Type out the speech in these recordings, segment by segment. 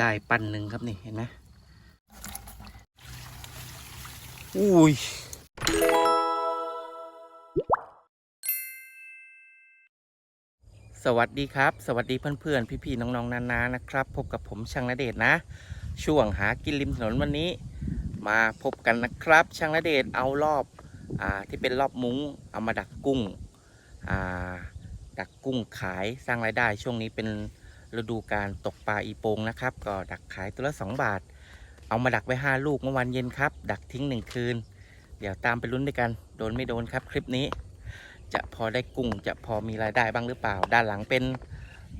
ได้ปันหนึ่งครับนี่เห็นไหมอุ้ยสวัสดีครับ สวัสดีเพื่อนๆ พี่ๆ น้องๆ นานานะครับ พบกับผมช่างนเดชนะ ช่วงหากินริมถนนวันนี้ มาพบกันนะครับ ช่างนเดชเอารอบอที่เป็นรอบมุ้งเอามาดักกุ้งดักกุ้งขายสร้างรายได้ ช่วงนี้เป็น ฤดูการตกปลาอีโปงนะครับ ก็ดักขายตัวละ 2 บาท เอามาดักไว้ 5 ลูกเมื่อวันเย็นครับ ดักทิ้ง 1 คืน เดี๋ยวตามไปลุ้นด้วยกัน โดนไม่โดนครับคลิปนี้ จะพอได้กุ้งจะพอมีรายได้บ้างหรือเปล่า ด้านหลังเป็น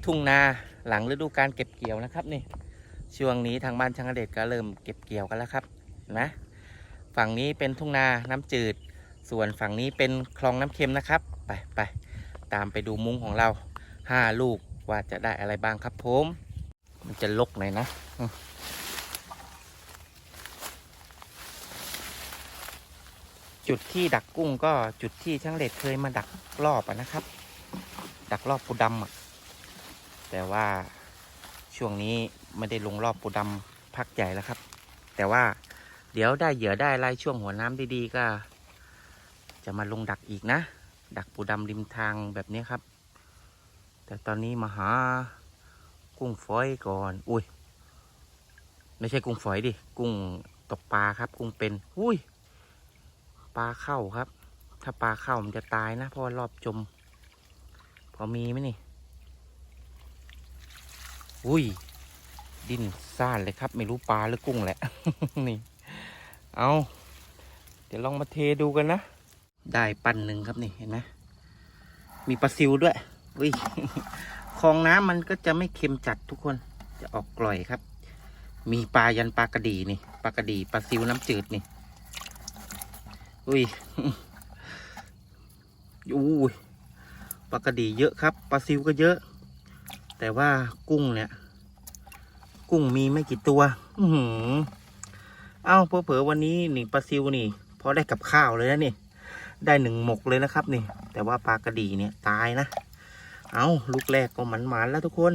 ทุ่งนาหลังฤดูการเก็บเกี่ยวนะครับนี่ช่วงนี้ทางบ้านช่างเดชก็เริ่มเก็บเกี่ยวกันแล้วครับนะ ฝั่งนี้เป็นทุ่งนาน้ำจืด ส่วนฝั่งนี้เป็นคลองน้ำเค็มนะครับ ไปไปตามไปดูมุ้งของเราห้าลูก ว่าจะได้อะไรบ้างครับผม มันจะลกหน่อยนะจุดที่ดักกุ้งก็จุดที่ช่างเด็ดเคยมาดักรอบอะนะครับ ดักรอบปูดำอะแต่ว่าช่วงนี้ไม่ได้ลงรอบปูดำพักใหญ่แล้วครับ แต่ว่าเดี๋ยวได้เหยื่อได้ไรช่วงหัวน้ำดีๆก็ จะมาลงดักอีกนะ ดักปูดำริมทางแบบนี้ครับ แต่ตอนนี้มาหากุ้งฝอยก่อน อุ้ย ไม่ใช่กุ้งฝอยดิ กุ้งตกปลาครับ กุ้งเป็น อุ้ย ปลาเข้าครับ ถ้าปลาเข้ามันจะตายนะ เพราะรอบจม พอมีไหมนี่ อุ้ย ดินซ่านเลยครับ ไม่รู้ปลาหรือกุ้งแหละ นี่ เอา เดี๋ยวลองมาเทดูกันนะ ได้ปันหนึ่งครับนี่ เห็นไหมมีปลาซิวด้วย อุ้ยคลองน้ำมันก็จะไม่เค็มจัดทุกคน จะออกกร่อยครับ มีปลายันปลากระดีนี่ ปลากระดีปลาซิวน้ำจืดนี่ อุ้ยอุ้ยปลากระดีเยอะครับ ปลาซิวก็เยอะ แต่ว่ากุ้งเนี่ย กุ้งมีไม่กี่ตัวอือหือเอ้าเผลอๆวันนี้นี่ปลาซิวนี่ พอได้กับข้าวเลยนะนี่ ได้หนึ่งหมกเลยนะครับ นี่ แต่ว่าปลากระดีเนี่ยตายนะ เอาลูกแรกก็หมันหมันแล้วทุกคน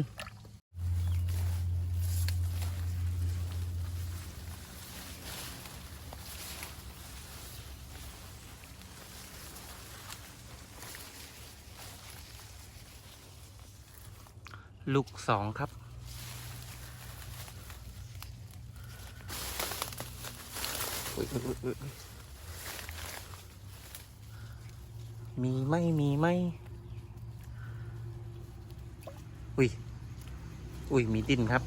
ลูกสองครับมีไหมมีไหมอุ้ย อุ้ยมีดินครับ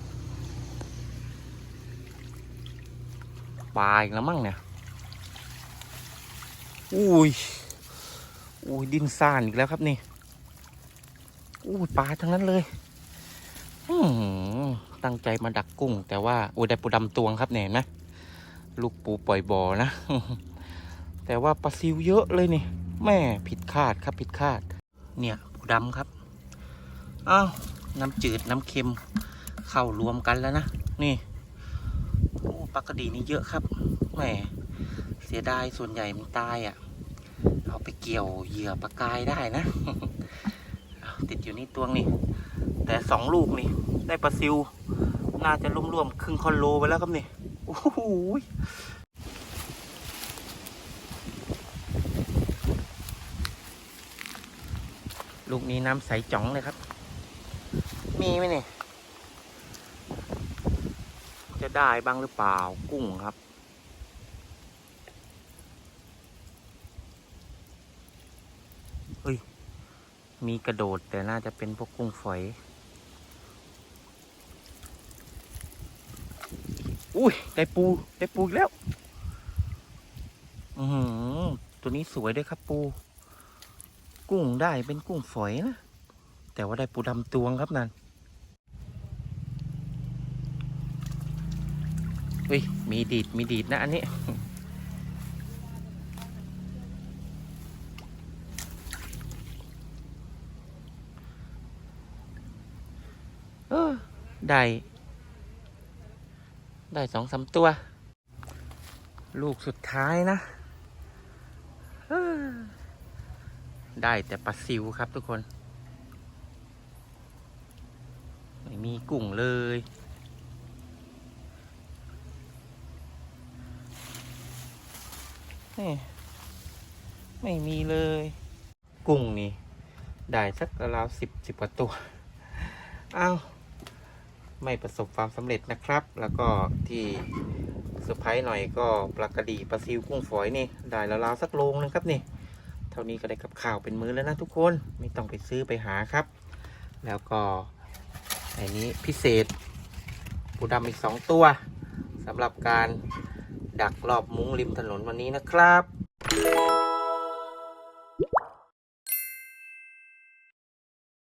ปลาอีกแล้วมั่งเนี่ยอุ้ยอุ้ยดินซ่านอีกแล้วครับนี่อุ้ยปลาทั้งนั้นเลยอืตั้งใจมาดักกุ้ง แต่ว่าโอ้ยได้ปูดำตวงครับเนี่ยนไหมลูกปูปล่อยบ่อนะ แต่ว่าปลาซิวเยอะเลยนี่ แม่ผิดคาดครับผิดคาด เนี่ยปูดำครับ อ้าว น้ำจืดน้ำเค็มเข้ารวมกันแล้วนะ นี่โอ้ปลากระดีนี่เยอะครับแหมเสียดายส่วนใหญ่มันตายอะ่ะ เอาไปเกี่ยวเหยื่อปลากายได้นะ ติดอยู่นี่ตวงนี่ แต่สองลูกนี่ ได้ปลาซิว น่าจะร่วมๆครึ่งคอนโลไปแล้วครับนี่โอ้โหลูกนี้น้ำใสจ๋องเลยครับ มีไหมเนี่ย จะได้บ้างหรือเปล่ากุ้งครับ เฮ้ย มีกระโดดแต่น่าจะเป็นพวกกุ้งฝอย อุ้ย ได้ปู ได้ปูอีกแล้ว อือหือตัวนี้สวยด้วยครับปู กุ้งได้เป็นกุ้งฝอยนะแต่ว่าได้ปูดำตวงครับนั่น เฮ้ยมีดีดมีดีดนะอันนี้ เออได้ ได้สองสามตัว ลูกสุดท้ายนะ ได้แต่ปลาซิวครับทุกคน ไม่มีกุ้งเลย นี่ไม่มีเลย กุ้งนี่ ได้สักราวสิบสิบกว่าตัวอ้าวไม่ประสบความสำเร็จนะครับ แล้วก็ที่เซอร์ไพรส์หน่อยก็ปลากระดีปลาซิวกุ้งฝอยนี่ ได้ราวๆสักโลนึงครับนี่ เท่านี้ก็ได้กับข้าวเป็นมื้อแล้วนะทุกคนไม่ต้องไปซื้อไปหาครับ แล้วก็อันนี้พิเศษปูดำอีกสองตัวสำหรับการ ดักรอบมุ้งริมถนนวันนี้นะครับ